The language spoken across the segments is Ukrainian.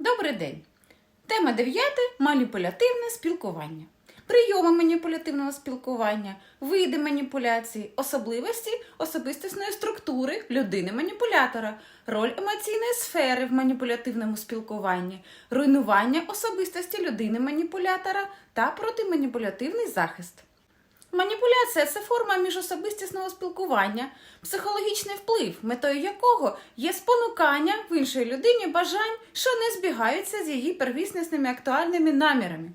Добрий день. Тема 9. Маніпулятивне спілкування. Прийоми маніпулятивного спілкування, види маніпуляції, особливості особистісної структури людини-маніпулятора, роль емоційної сфери в маніпулятивному спілкуванні, руйнування особистості людини-маніпулятора та протиманіпулятивний захист. Маніпуляція це форма міжособистісного спілкування, психологічний вплив, метою якого є спонукання в іншій людині бажань, що не збігаються з її первісними актуальними намірами.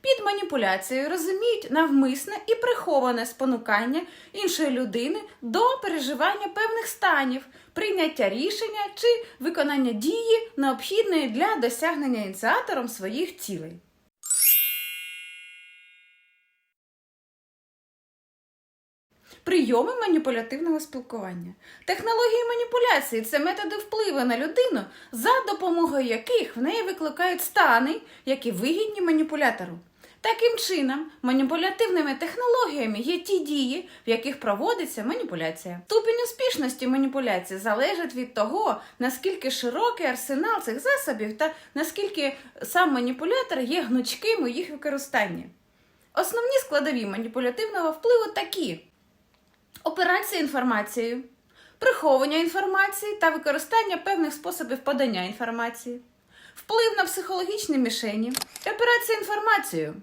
Під маніпуляцією розуміють навмисне і приховане спонукання іншої людини до переживання певних станів, прийняття рішення чи виконання дії, необхідної для досягнення ініціатором своїх цілей. Прийоми маніпулятивного спілкування. Технології маніпуляції це методи впливу на людину, за допомогою яких в неї викликають стани, які вигідні маніпулятору. Таким чином, маніпулятивними технологіями є ті дії, в яких проводиться маніпуляція. Ступінь успішності маніпуляції залежить від того, наскільки широкий арсенал цих засобів та наскільки сам маніпулятор є гнучким у їх використанні. Основні складові маніпулятивного впливу такі: операція інформацією, приховування інформації та використання певних способів подання інформації, вплив на психологічні мішені, операція інформацією.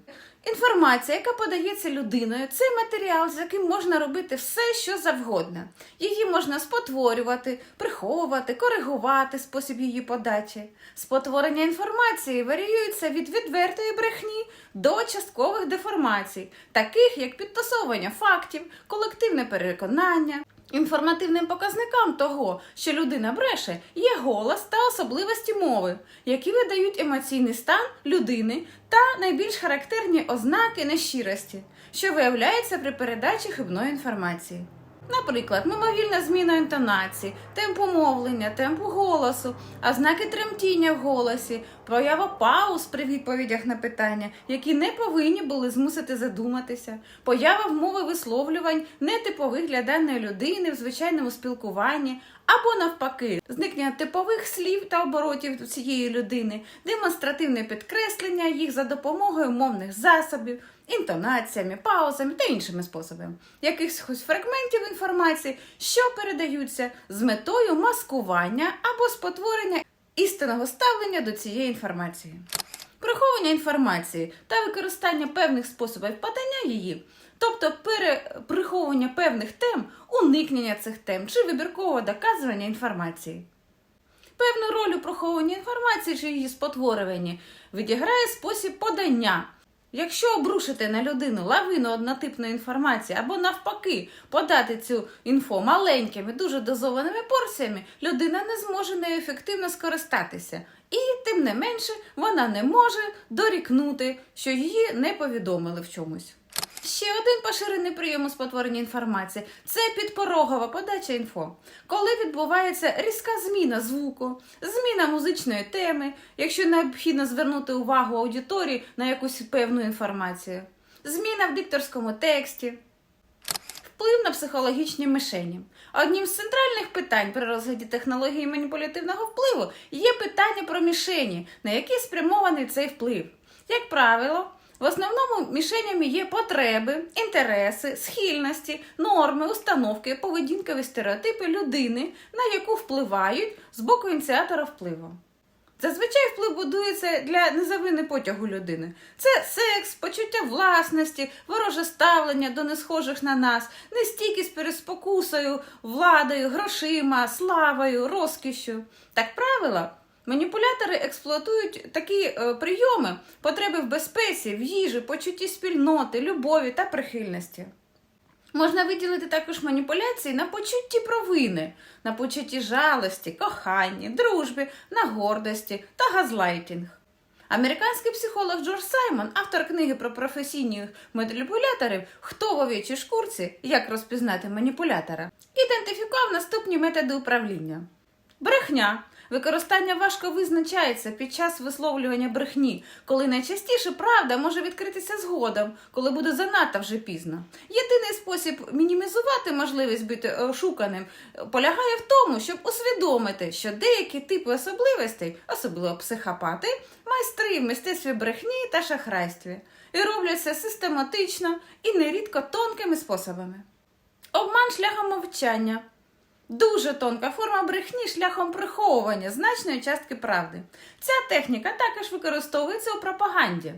Інформація, яка подається людиною, це матеріал, з яким можна робити все, що завгодно. Її можна спотворювати, приховувати, коригувати спосіб її подачі. Спотворення інформації варіюється від відвертої брехні до часткових деформацій, таких як підтасовування фактів, колективне переконання. Інформативним показникам того, що людина бреше, є голос та особливості мови, які видають емоційний стан людини та найбільш характерні ознаки нещирості, що виявляються при передачі хибної інформації. Наприклад, мимовільна зміна інтонації, темпу мовлення, темпу голосу, ознаки тремтіння в голосі, поява пауз при відповідях на питання, які не повинні були змусити задуматися, поява вмови висловлювань нетипових для даної людини в звичайному спілкуванні, або навпаки, зникнення типових слів та оборотів цієї людини, демонстративне підкреслення їх за допомогою мовних засобів, інтонаціями, паузами та іншими способами, якихось фрагментів інформації, що передаються з метою маскування або спотворення істинного ставлення до цієї інформації. Приховування інформації та використання певних способів подання її, тобто переприховування певних тем, уникнення цих тем чи вибіркового доказування інформації. Певну роль у приховуванні інформації чи її спотворюванні відіграє спосіб подання. Якщо обрушити на людину лавину однотипної інформації або навпаки подати цю інфо маленькими, дуже дозованими порціями, людина не зможе нею ефективно скористатися. І, тим не менше, вона не може дорікнути, що її не повідомили в чомусь. Ще один поширений прийом у спотворенні інформації це підпорогова подача інфо, коли відбувається різка зміна звуку, зміна музичної теми, якщо необхідно звернути увагу аудиторії на якусь певну інформацію, зміна в дикторському тексті. Вплив на психологічні мишені. Одним з центральних питань при розгляді технології маніпулятивного впливу є питання про мішені, на які спрямований цей вплив. Як правило, в основному мішенями є потреби, інтереси, схильності, норми, установки, поведінкові стереотипи людини, на яку впливають з боку ініціатора впливу. Зазвичай вплив будується для незавини потягу людини. Це секс, почуття власності, вороже ставлення до несхожих на нас, нестійкість перед спокусою, владою, грошима, славою, розкішю. Так правило, маніпулятори експлуатують такі е, прийоми, потреби в безпеці, в їжі, почутті спільноти, любові та прихильності. Можна виділити також маніпуляції на почутті провини, на почутті жалості, коханні, дружбі, на гордості та газлайтінг. Американський психолог Джордж Саймон, автор книги про професійних маніпуляторів Хто в овечій шкурці, як розпізнати маніпулятора, ідентифікував наступні методи управління: брехня, Використання важко визначається під час висловлювання брехні, коли найчастіше правда може відкритися згодом, коли буде занадто вже пізно. Єдиний спосіб мінімізувати можливість бути ошуканим полягає в тому, щоб усвідомити, що деякі типи особливостей, особливо психопати, майстри в мистецтві брехні та шахрайстві, і роблять це систематично і нерідко тонкими способами. Обман шляхом мовчання. Дуже тонка форма брехні шляхом приховування значної частки правди. Ця техніка також використовується у пропаганді.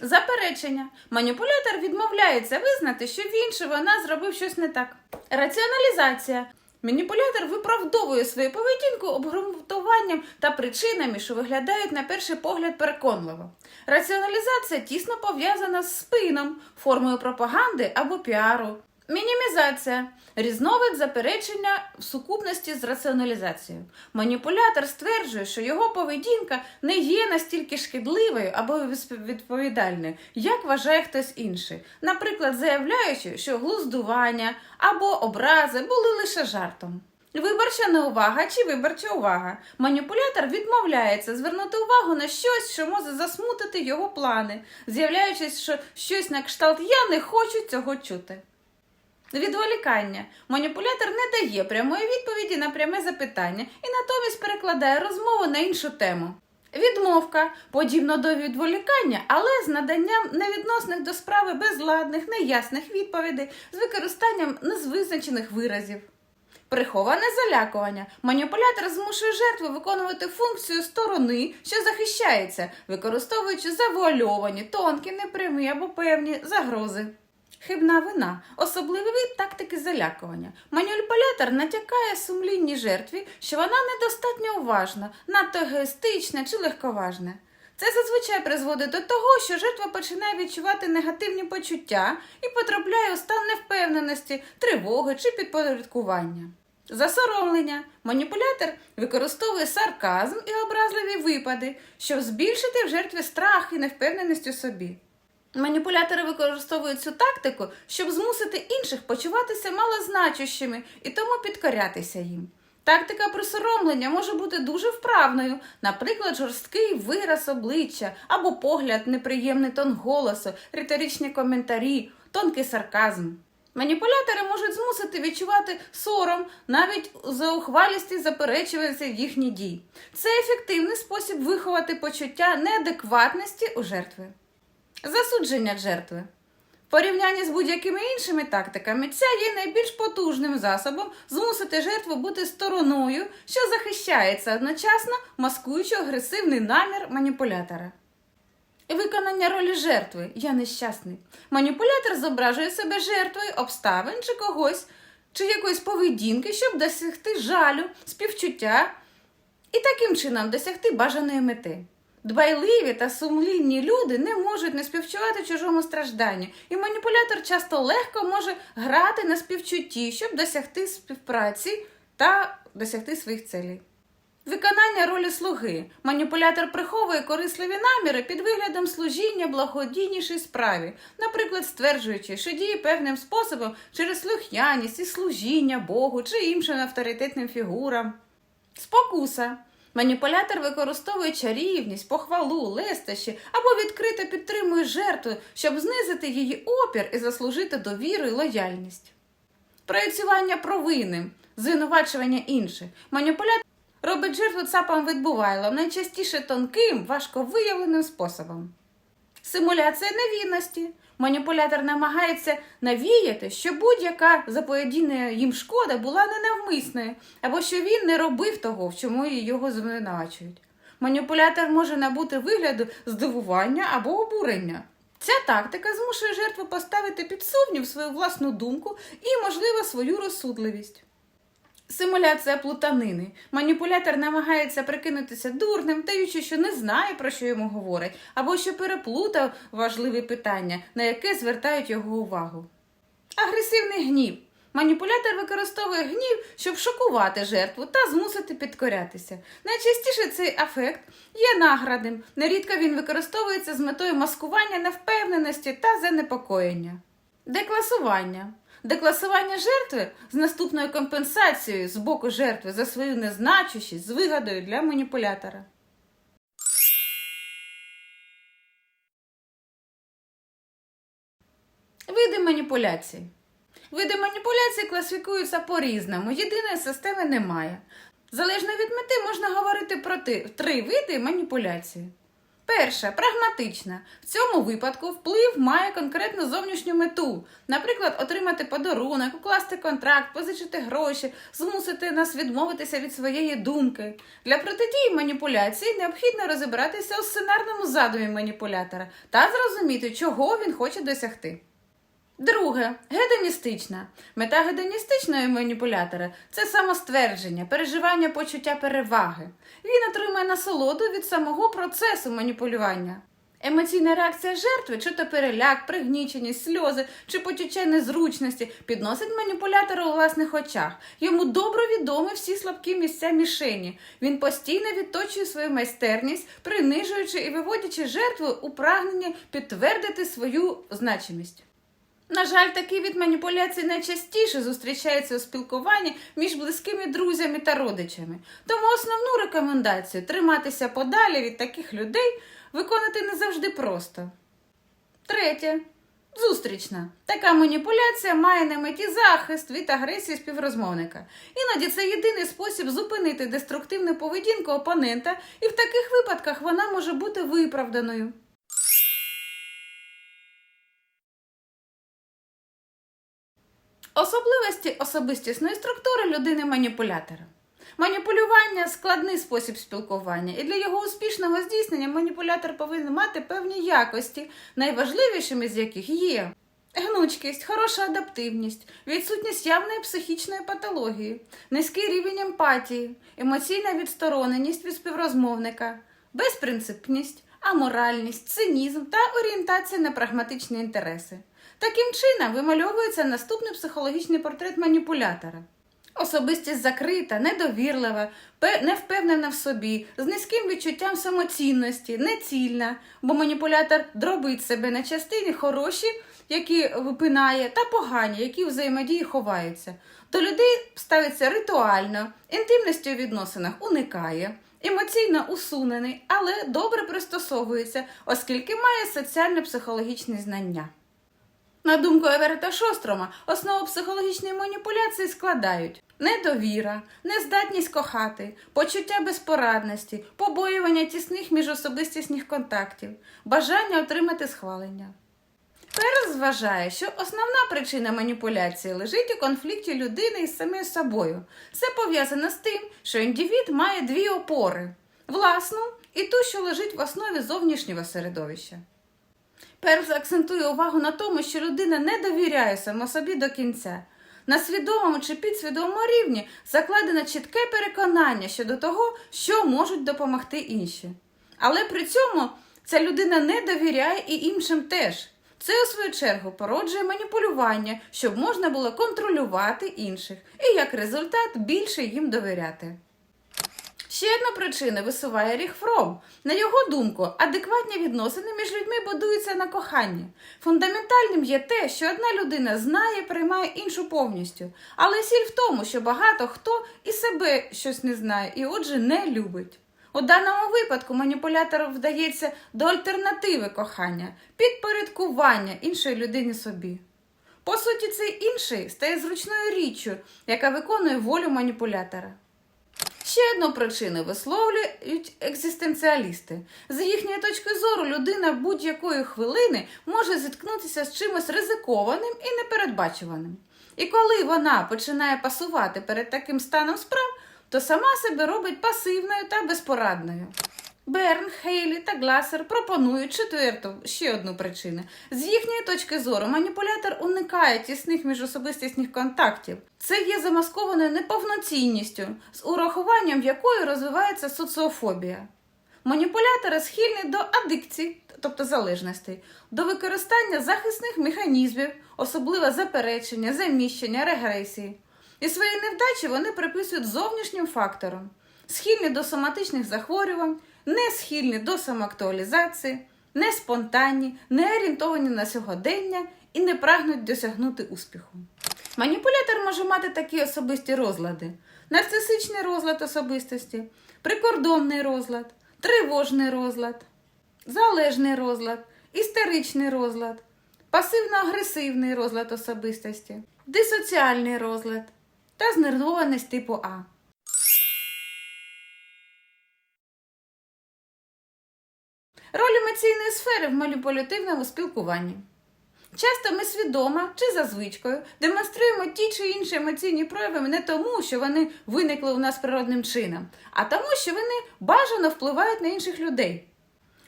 Заперечення. Маніпулятор відмовляється визнати, що він чи вона зробив щось не так. Раціоналізація. Маніпулятор виправдовує свою поведінку обґрунтуванням та причинами, що виглядають на перший погляд переконливо. Раціоналізація тісно пов'язана з спином, формою пропаганди або піару. Мінімізація різновид заперечення в сукупності з раціоналізацією. Маніпулятор стверджує, що його поведінка не є настільки шкідливою або відповідальною, як вважає хтось інший. Наприклад, заявляючи, що глуздування або образи були лише жартом. Виборча неувага чи виборча увага. Маніпулятор відмовляється звернути увагу на щось, що може засмутити його плани, з'являючись, що щось на кшталт я не хочу цього чути. Відволікання. Маніпулятор не дає прямої відповіді на пряме запитання і натомість перекладає розмову на іншу тему. Відмовка подібно до відволікання, але з наданням невідносних до справи безладних, неясних відповідей з використанням незвизначених виразів. Приховане залякування. Маніпулятор змушує жертву виконувати функцію сторони, що захищається, використовуючи завуальовані, тонкі, непрямі або певні загрози. Хибна вина особливий вид тактики залякування. Маніпулятор натякає сумлінній жертві, що вона недостатньо уважна, надто егоїстична чи легковажна. Це зазвичай призводить до того, що жертва починає відчувати негативні почуття і потрапляє у стан невпевненості, тривоги чи підпорядкування. Засоромлення. Маніпулятор використовує сарказм і образливі випади, щоб збільшити в жертві страх і невпевненість у собі. Маніпулятори використовують цю тактику, щоб змусити інших почуватися малозначущими і тому підкорятися їм. Тактика присоромлення може бути дуже вправною, наприклад, жорсткий вираз обличчя або погляд, неприємний тон голосу, риторичні коментарі, тонкий сарказм. Маніпулятори можуть змусити відчувати сором, навіть заухвалісті заперечується їхні дії. Це ефективний спосіб виховати почуття неадекватності у жертви. Засудження жертви. В порівнянні з будь-якими іншими тактиками, ця є найбільш потужним засобом змусити жертву бути стороною, що захищається одночасно, маскуючи агресивний намір маніпулятора. Виконання ролі жертви я нещасний. Маніпулятор зображує себе жертвою обставин чи когось, чи якоїсь поведінки, щоб досягти жалю, співчуття і таким чином досягти бажаної мети. Дбайливі та сумлінні люди не можуть не співчувати чужому стражданню, і маніпулятор часто легко може грати на співчутті, щоб досягти співпраці та досягти своїх целей. Виконання ролі слуги. Маніпулятор приховує корисливі наміри під виглядом служіння благодійнішій справі, наприклад, стверджуючи, що діє певним способом через слухняність і служіння Богу чи іншим авторитетним фігурам. Спокуса. Маніпулятор використовує чарівність, похвалу, лестощі або відкрито підтримує жертву, щоб знизити її опір і заслужити довіру і лояльність. Проєцювання провини, звинувачування інших. Маніпулятор робить жертву цапом відбувайлом, найчастіше тонким, важко виявленим способом. Симуляція невірності. Маніпулятор намагається навіяти, що будь-яка заподіяна їм шкода була ненавмисною, або що він не робив того, в чому його звинувачують. Маніпулятор може набути вигляду здивування або обурення. Ця тактика змушує жертву поставити під сумнів свою власну думку і, можливо, свою розсудливість. Симуляція плутанини. Маніпулятор намагається прикинутися дурним, даючи, що не знає, про що йому говорять, або що переплутав важливі питання, на яке звертають його увагу. Агресивний гнів. Маніпулятор використовує гнів, щоб шокувати жертву та змусити підкорятися. Найчастіше цей афект є наградним. Нерідко він використовується з метою маскування невпевненості та занепокоєння. Декласування. Декласування жертви з наступною компенсацією з боку жертви за свою незначущість з вигадою для маніпулятора. Види маніпуляцій. Види маніпуляцій класифікуються по-різному. Єдиної системи немає. Залежно від мети можна говорити про три види маніпуляції. Перша прагматична. В цьому випадку вплив має конкретну зовнішню мету. Наприклад, отримати подарунок, укласти контракт, позичити гроші, змусити нас відмовитися від своєї думки. Для протидії маніпуляції необхідно розібратися у сценарному задумі маніпулятора та зрозуміти, чого він хоче досягти. Друге гедоністична. Мета гедоністичної маніпулятора це самоствердження, переживання почуття переваги. Він отримує насолоду від самого процесу маніпулювання. Емоційна реакція жертви, чи то переляк, пригніченість, сльози чи почуття незручності, підносить маніпулятора у власних очах. Йому добре відомі всі слабкі місця мішені. Він постійно відточує свою майстерність, принижуючи і виводячи жертву у прагнення підтвердити свою значимість. На жаль, такий від маніпуляцій найчастіше зустрічається у спілкуванні між близькими друзями та родичами. Тому основну рекомендацію триматися подалі від таких людей виконати не завжди просто. Третє. Зустрічна. Така маніпуляція має на меті захист від агресії співрозмовника. Іноді це єдиний спосіб зупинити деструктивну поведінку опонента, і в таких випадках вона може бути виправданою. Особливості особистісної структури людини-маніпулятора. Маніпулювання складний спосіб спілкування, і для його успішного здійснення маніпулятор повинен мати певні якості, найважливішими з яких є гнучкість, хороша адаптивність, відсутність явної психічної патології, низький рівень емпатії, емоційна відстороненість від співрозмовника, безпринципність, аморальність, цинізм та орієнтація на прагматичні інтереси. Таким чином вимальовується наступний психологічний портрет маніпулятора. Особистість закрита, недовірлива, невпевнена в собі, з низьким відчуттям самоцінності, нецільна, бо маніпулятор дробить себе на частини хороші, які випинає, та погані, які взаємодії ховаються. До людей ставиться ритуально, інтимності у відносинах уникає, емоційно усунений, але добре пристосовується, оскільки має соціально-психологічні знання. На думку Еверета Шострома, основу психологічної маніпуляції складають недовіра, нездатність кохати, почуття безпорадності, побоювання тісних міжособистісних контактів, бажання отримати схвалення. Перес вважає, що основна причина маніпуляції лежить у конфлікті людини із самим собою. Це пов'язано з тим, що індивід має дві опори власну і ту, що лежить в основі зовнішнього середовища. Перс акцентує увагу на тому, що людина не довіряє само собі до кінця. На свідомому чи підсвідомому рівні закладено чітке переконання щодо того, що можуть допомогти інші. Але при цьому ця людина не довіряє і іншим теж. Це, у свою чергу, породжує маніпулювання, щоб можна було контролювати інших і як результат більше їм довіряти. Ще одну причину висуває Ріх Фром. На його думку, адекватні відносини між людьми будуються на коханні. Фундаментальним є те, що одна людина знає, приймає іншу повністю. Але сіль в тому, що багато хто і себе щось не знає, і отже не любить. У даному випадку маніпулятору вдається до альтернативи кохання, підпорядкування іншої людини собі. По суті, цей інший стає зручною річчю, яка виконує волю маніпулятора. Ще одну причину висловлюють екзистенціалісти. З їхньої точки зору, людина будь-якої хвилини може зіткнутися з чимось ризикованим і непередбачуваним. І коли вона починає пасувати перед таким станом справ, то сама себе робить пасивною та безпорадною. Берн, Хейлі та Гласер пропонують четверту ще одну причину. З їхньої точки зору, маніпулятор уникає тісних міжособистісних контактів. Це є замаскованою неповноцінністю, з урахуванням якої розвивається соціофобія. Маніпулятори схильні до адикцій, тобто залежностей, до використання захисних механізмів, особливо заперечення, заміщення, регресії. І свої невдачі вони приписують зовнішнім факторам, схильні до соматичних захворювань, не схильні до самоактуалізації, не спонтанні, не орієнтовані на сьогодення і не прагнуть досягнути успіху. Маніпулятор може мати такі особисті розлади: нарцисичний розлад особистості, прикордонний розлад, тривожний розлад, залежний розлад, істеричний розлад, пасивно-агресивний розлад особистості, дисоціальний розлад та знервованість типу А. Роль емоційної сфери в маніпулятивному спілкуванні. Часто ми свідомо чи за звичкою демонструємо ті чи інші емоційні прояви не тому, що вони виникли у нас природним чином, а тому, що вони бажано впливають на інших людей.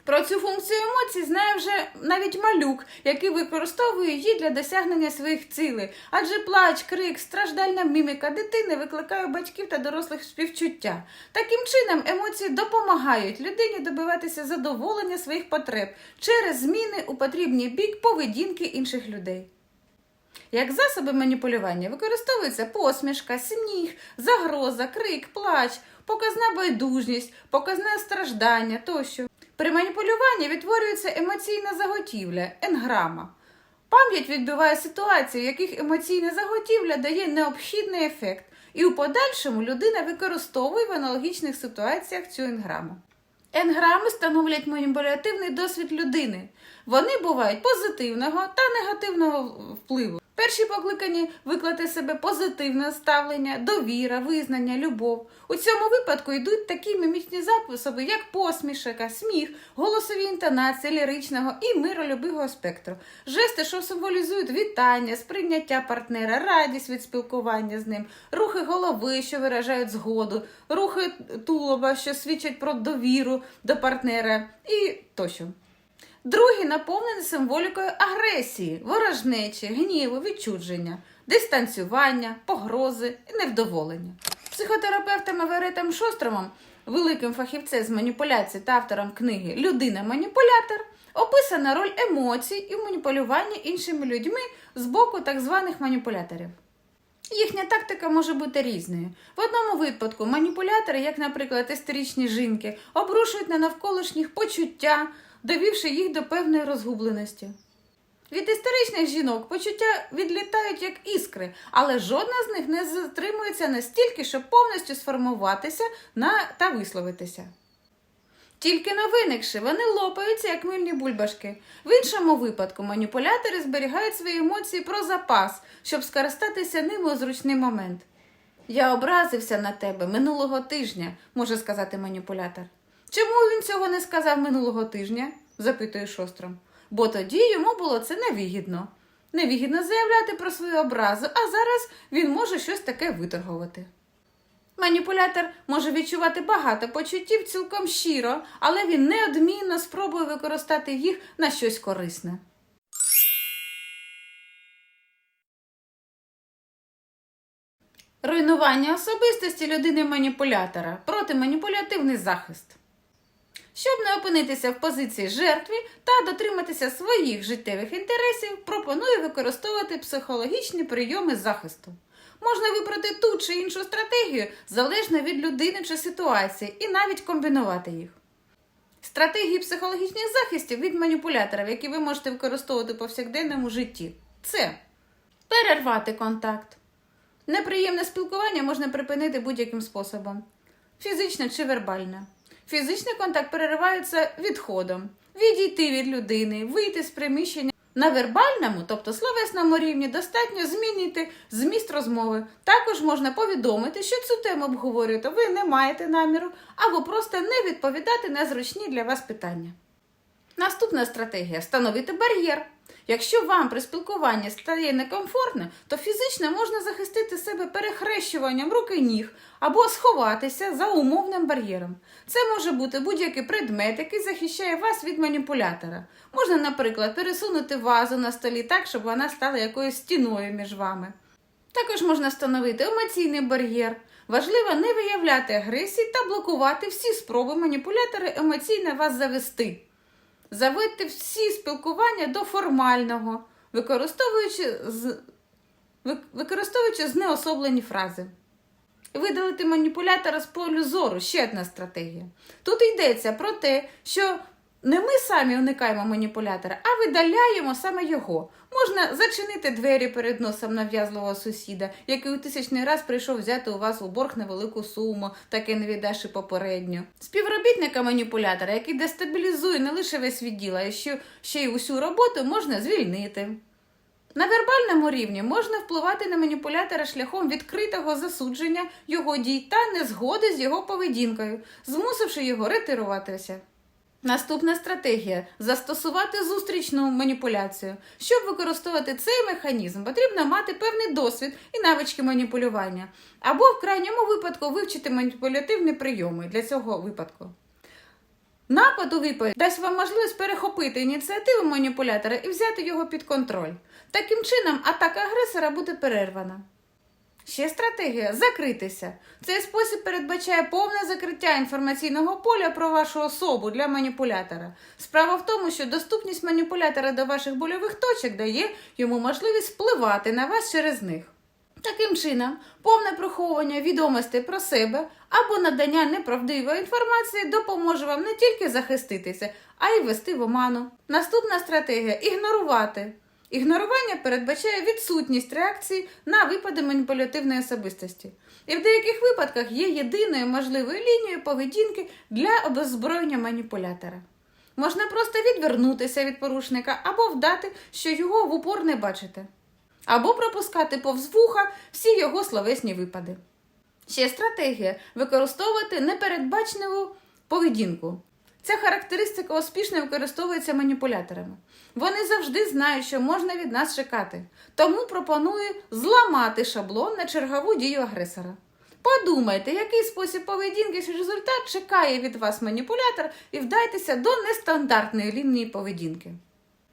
Про цю функцію емоцій знає вже навіть малюк, який використовує її для досягнення своїх цілей. Адже плач, крик, страждальна міміка дитини викликає батьків та дорослих співчуття. Таким чином, емоції допомагають людині добиватися задоволення своїх потреб через зміни у потрібній бік поведінки інших людей. Як засоби маніпулювання використовується посмішка, сміх, загроза, крик, плач, показна байдужність, показне страждання тощо. При маніпулюванні відтворюється емоційна заготівля, енграма. Пам'ять відбиває ситуації, в яких емоційна заготівля дає необхідний ефект, і у подальшому людина використовує в аналогічних ситуаціях цю енграму. Енграми становлять маніпулятивний досвід людини. Вони бувають позитивного та негативного впливу. Перші покликані виклати себе позитивне ставлення, довіра, визнання, любов. У цьому випадку йдуть такі мімічні записови, як посмішка, сміх, голосові інтонації ліричного і миролюбивого спектру, жести, що символізують вітання, сприйняття партнера, радість від спілкування з ним, рухи голови, що виражають згоду, рухи тулуба, що свідчать про довіру до партнера, і тощо. Другий наповнений символікою агресії, ворожнечі, гніву, відчудження, дистанціювання, погрози і невдоволення. Психотерапевтом Аверетом Шостромом, великим фахівцем з маніпуляцій та автором книги Людина-маніпулятор, описана роль емоцій і маніпулювання іншими людьми з боку так званих маніпуляторів. Їхня тактика може бути різною. В одному випадку маніпулятори, як, наприклад, істеричні жінки, обрушують на навколишніх почуття, довівши їх до певної розгубленості. Від істеричних жінок почуття відлітають як іскри, але жодна з них не затримується настільки, щоб повністю сформуватися на та висловитися. Тільки на виникши, вони лопаються, як мильні бульбашки. В іншому випадку маніпулятори зберігають свої емоції про запас, щоб скористатися ними у зручний момент. Я образився на тебе минулого тижня, може сказати маніпулятор. Чому він цього не сказав минулого тижня? запитує шостром. Бо тоді йому було це невигідно. Невигідно заявляти про свою образу, а зараз він може щось таке виторгувати. Маніпулятор може відчувати багато почуттів цілком щиро, але він неодмінно спробує використати їх на щось корисне. Руйнування особистості людини-маніпулятора протиманіпулятивний захист. Щоб не опинитися в позиції жертви та дотриматися своїх життєвих інтересів, пропоную використовувати психологічні прийоми захисту. Можна вибрати ту чи іншу стратегію залежно від людини чи ситуації, і навіть комбінувати їх. Стратегії психологічних захистів від маніпуляторів, які ви можете використовувати в повсякденному житті, це перервати контакт. Неприємне спілкування можна припинити будь-яким способом фізично чи вербально. Фізичний контакт переривається відходом, відійти від людини, вийти з приміщення. На вербальному, тобто словесному рівні, достатньо змінити зміст розмови. Також можна повідомити, що цю тему обговорюєте, ви не маєте наміру, або просто не відповідати на зручні для вас питання. Наступна стратегія встановити бар'єр. Якщо вам при спілкуванні стає некомфортно, то фізично можна захистити себе перехрещуванням руки ніг або сховатися за умовним бар'єром. Це може бути будь-який предмет, який захищає вас від маніпулятора. Можна, наприклад, пересунути вазу на столі так, щоб вона стала якоюсь стіною між вами. Також можна встановити емоційний бар'єр. Важливо не виявляти агресії та блокувати всі спроби маніпулятора емоційно вас завести. Заводьте всі спілкування до формального, використовуючи, з... використовуючи знеособлені фрази. Видалити маніпулятора з полю зору ще одна стратегія. Тут йдеться про те, що Не ми самі уникаємо маніпулятора, а видаляємо саме його. Можна зачинити двері перед носом нав'язливого сусіда, який у тисячний раз прийшов взяти у вас у борг невелику суму, таки не віддавши попередньо. Співробітника маніпулятора, який дестабілізує не лише весь відділ, а ще, ще й усю роботу, можна звільнити. На вербальному рівні можна впливати на маніпулятора шляхом відкритого засудження його дій та незгоди з його поведінкою, змусивши його ретируватися. Наступна стратегія застосувати зустрічну маніпуляцію. Щоб використовувати цей механізм, потрібно мати певний досвід і навички маніпулювання, або в крайньому випадку вивчити маніпулятивні прийоми для цього випадку. Напад у відповідь дасть вам можливість перехопити ініціативу маніпулятора і взяти його під контроль. Таким чином, атака агресора буде перервана. Ще стратегія закритися. Цей спосіб передбачає повне закриття інформаційного поля про вашу особу для маніпулятора. Справа в тому, що доступність маніпулятора до ваших больових точок дає йому можливість впливати на вас через них. Таким чином, повне приховування відомостей про себе або надання неправдивої інформації допоможе вам не тільки захиститися, а й ввести в оману. Наступна стратегія ігнорувати. Ігнорування передбачає відсутність реакції на випади маніпулятивної особистості, і в деяких випадках є єдиною можливою лінією поведінки для обеззброєння маніпулятора. Можна просто відвернутися від порушника або вдати, що його в упор не бачите, або пропускати повз вуха всі його словесні випади. Ще стратегія використовувати непередбачливу поведінку. Ця характеристика успішно використовується маніпуляторами. Вони завжди знають, що можна від нас чекати, тому пропоную зламати шаблон на чергову дію агресора. Подумайте, який спосіб поведінки чи результат чекає від вас маніпулятор, і вдайтеся до нестандартної лінії поведінки.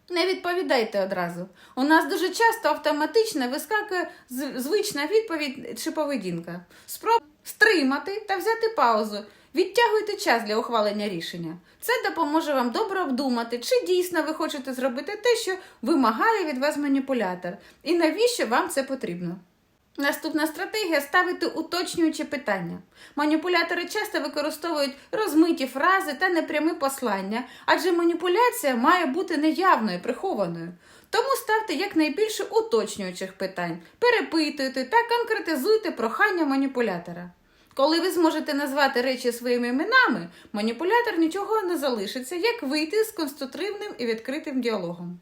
Не відповідайте одразу. У нас дуже часто автоматично вискакує звична відповідь чи поведінка. Спробуйте стримати та взяти паузу. Відтягуйте час для ухвалення рішення. Це допоможе вам добре обдумати, чи дійсно ви хочете зробити те, що вимагає від вас маніпулятор, і навіщо вам це потрібно. Наступна стратегія ставити уточнюючі питання. Маніпулятори часто використовують розмиті фрази та непрямі послання, адже маніпуляція має бути неявною, прихованою. Тому ставте якнайбільше уточнюючих питань, перепитуйте та конкретизуйте прохання маніпулятора. Коли ви зможете назвати речі своїми іменами, маніпулятор нічого не залишиться, як вийти з конструктивним і відкритим діалогом.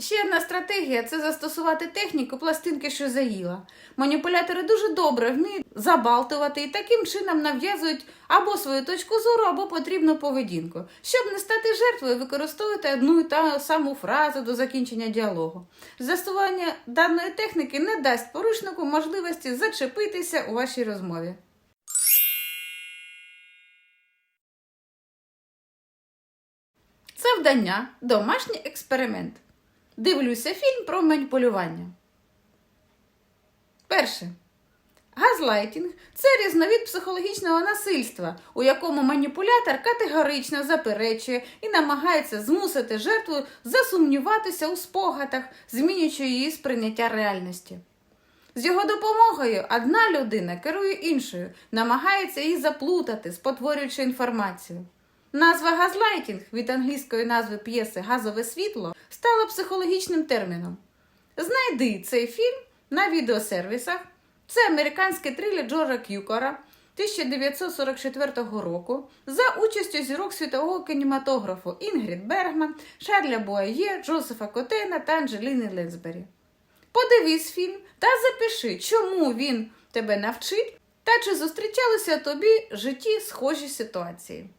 Ще одна стратегія це застосувати техніку пластинки, що заїла. Маніпулятори дуже добре вміють забалтувати і таким чином нав'язують або свою точку зору, або потрібну поведінку. Щоб не стати жертвою, використовуйте одну і та саму фразу до закінчення діалогу. Застосування даної техніки не дасть порушнику можливості зачепитися у вашій розмові. Завдання домашній експеримент. Дивлюся фільм про маніпулювання. Перше. Газлайтінг це різновид психологічного насильства, у якому маніпулятор категорично заперечує і намагається змусити жертву засумніватися у спогадах, змінюючи її сприйняття реальності. З його допомогою одна людина керує іншою, намагається її заплутати, спотворюючи інформацію. Назва газлайтінг від англійської назви п'єси Газове світло стала психологічним терміном. Знайди цей фільм на відеосервісах. Це американський трилер Джорджа К'юкора 1944 року за участю зірок світового кінематографу Інгрід Бергман, Шарля Буає, Джозефа Котена та Анджеліни Ленсбері. Подивись фільм та запиши, чому він тебе навчить та чи зустрічалися тобі в житті схожі ситуації.